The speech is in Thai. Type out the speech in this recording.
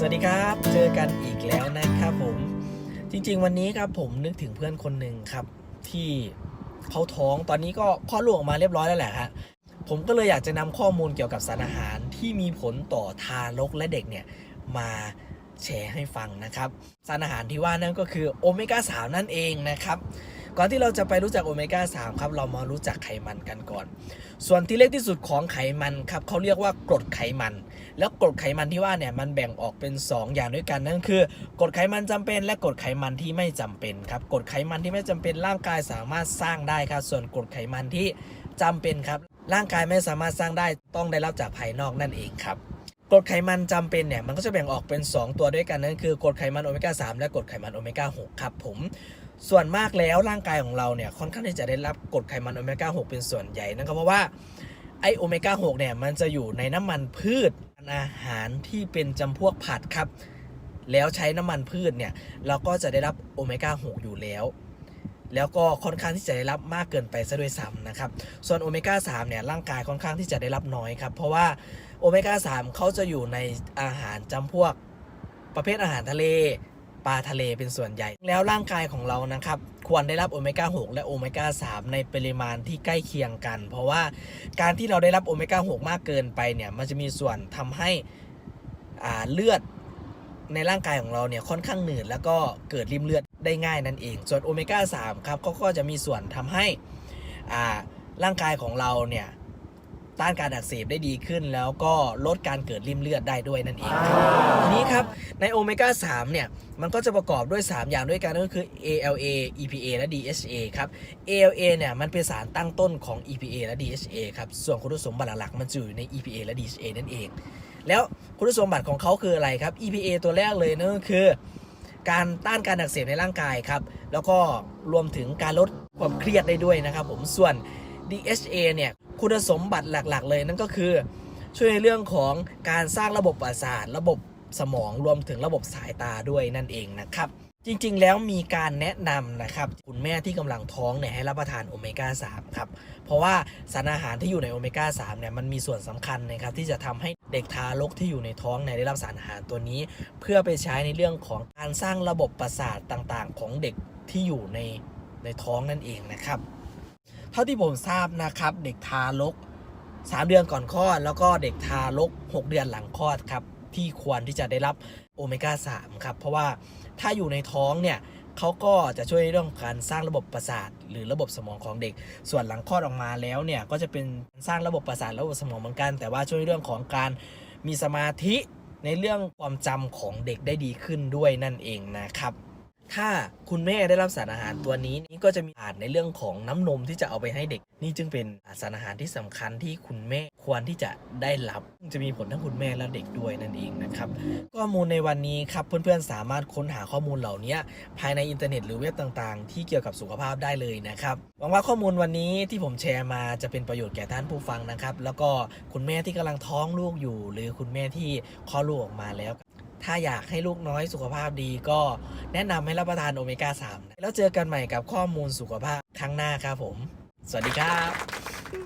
สวัสดีครับ เจอกันอีกแล้วนะครับผม จริง ๆ วันนี้ครับผมนึกถึงเพื่อนคนหนึ่งครับ ที่เขาท้องตอนนี้ก็คลอดลูกออกมาเรียบร้อยแล้วแหละฮะผมก็เลยอยากจะนำข้อมูลเกี่ยวกับสารอาหารที่มีผลต่อทารกและเด็กเนี่ยมาแชร์ให้ฟังนะครับ สารอาหารที่ว่านั่นก็คือโอเมก้า3นั่นเองนะครับ ก่อนที่เราจะไปรู้จักโอเมก้า3ครับเรามารู้จักไขมันกันก่อน ส่วนที่เล็กที่สุดของไขมันครับเขาเรียกว่ากรดไขมัน แล้วกรดไขมันที่ว่าเนี่ยมันแบ่งออกเป็น 2 อย่างด้วยกันนั่นคือกรดไขมันจำเป็น และกรดไขมันที่ไม่จำเป็นครับกรดไขมันที่ไม่จำเป็นร่างกายสามารถสร้างได้ครับ ส่วนกรดไขมันที่จำเป็นครับ ร่างกายไม่สามารถสร้างได้ต้องได้รับจากภายนอกนั่นเองครับ กรดไขมันจำเป็นเนี่ยมันก็จะแบ่งออกเป็น 2 ตัวด้วยกันนั่นคือกรดไขมันโอเมก้า3และกรดไขมันโอเมก้า6ครับผมส่วนมากแล้วร่างกายของเราเนี่ยค่อนข้างที่จะได้รับกรดไขมันโอเมก้า6เป็นส่วนใหญ่นั่นก็เพราะว่าไอโอเมก้า6เนี่ยมันจะอยู่ในน้ำมันพืชอาหารที่เป็นจำพวกผัดครับ แล้วใช้น้ำมันพืชเนี่ยเราก็จะได้รับโอเมก้า6อยู่แล้ว แล้วก็ค่อนข้างที่จะได้รับมากเกินไปซะด้วยซ้ำนะครับ ส่วนโอเมก้า3เนี่ยร่างกายค่อนข้างที่จะได้รับน้อยครับ เพราะว่าโอเมก้า3เขาจะอยู่ในอาหารจำพวกประเภทอาหารทะเลปลาทะเลเป็นส่วนใหญ่ แล้วร่างกายของเรานะครับควรได้รับโอเมก้า6และโอเมก้า3ในปริมาณที่ใกล้เคียงกัน เพราะว่าการที่เราได้รับโอเมก้า6มากเกินไปเนี่ยมันจะมีส่วนทำให้เลือดในร่างกายของเราเนี่ยค่อนข้างหนืดแล้วก็เกิดริมเลือด ได้ง่ายนั่นเอง ส่วนโอเมก้า3ครับเขาก็จะมีส่วนทำให้ร่างกายของเราเนี่ยต้านการอักเสบได้ดีขึ้น แล้วก็ลดการเกิดริมเลือดได้ด้วยนั่นเองทีนี้ครับในโอเมก้า3เนี่ยมันก็จะประกอบด้วย 3 อย่างด้วยกันก็คือ ALA EPA และ DHA ครับ ALA เนี่ยมันเป็นสารตั้งต้นของ EPA และ DHA ครับส่วนคุณสมบัติหลักๆมันอยู่ใน EPA และ DHA นั่นเอง แล้วคุณสมบัติของเขาคืออะไรครับ EPA ตัวแรกเลยนั่นก็คือ การต้านการอักเสบในร่างกายครับ แล้วก็รวมถึงการลดความเครียดได้ด้วยนะครับผมส่วน DHA เนี่ยคุณสมบัติหลักๆ เลยนั่นก็คือช่วยในเรื่องของการสร้างระบบประสาทระบบสมองรวมถึงระบบสายตาด้วยนั่นเองนะครับ จริงๆ แล้วมีการแนะนำนะครับคุณแม่ที่กำลังท้องเนี่ยให้รับประทานโอเมก้า3ครับเพราะว่าสารอาหารที่อยู่ในโอเมก้า3เนี่ยมันมีส่วนสำคัญนะครับที่จะทำให้ เด็กทารกที่อยู่ในท้องเนี่ยได้รับสารอาหารตัวนี้ เพื่อไปใช้ในเรื่องของการสร้างระบบประสาทต่างๆ ของเด็กที่อยู่ในในท้องนั่นเองนะครับ เท่าที่ผมทราบนะครับ เด็กทารก 3 เดือนก่อนคลอด แล้วก็เด็กทารก 6 เดือนหลังคลอดครับที่ควรที่จะได้รับโอเมก้า3ครับเพราะว่าถ้าอยู่ในท้องเนี่ย เขาก็จะช่วยในเรื่องการสร้างระบบประสาท หรือระบบสมองของเด็ก ส่วนหลังคลอดออกมาแล้วเนี่ยก็จะเป็นสร้างระบบประสาทระบบสมองเหมือนกัน แต่ว่าช่วยในเรื่องของการมีสมาธิในเรื่องความจำของเด็กได้ดีขึ้นด้วยนั่นเองนะครับ ถ้าคุณแม่ได้รับสารอาหารตัวนี้นี่ก็จะมีอานในเรื่องของน้ำนมที่จะเอาไปให้เด็ก นี่จึงเป็นสารอาหารที่สำคัญที่คุณแม่ควรที่จะได้รับ จะมีผลทั้งคุณแม่และเด็กด้วยนั่นเองนะครับข้อมูลในวันนี้ครับเพื่อนๆสามารถค้นหาข้อมูลเหล่านี้ภายในอินเทอร์เน็ตหรือเว็บต่างๆ ที่เกี่ยวกับสุขภาพได้เลยนะครับหวังว่าข้อมูลวันนี้ที่ผมแชร์มาจะเป็นประโยชน์แก่ท่านผู้ฟังนะครับ แล้วก็คุณแม่ที่กำลังท้องลูกอยู่ หรือคุณแม่ที่คลอดลูกออกมาแล้ว ถ้าอยากให้ลูกน้อยสุขภาพดีก็แนะนำให้รับประทานโอเมก้า 3 แล้วเจอกันใหม่กับข้อมูลสุขภาพครั้งหน้าครับผม สวัสดีครับ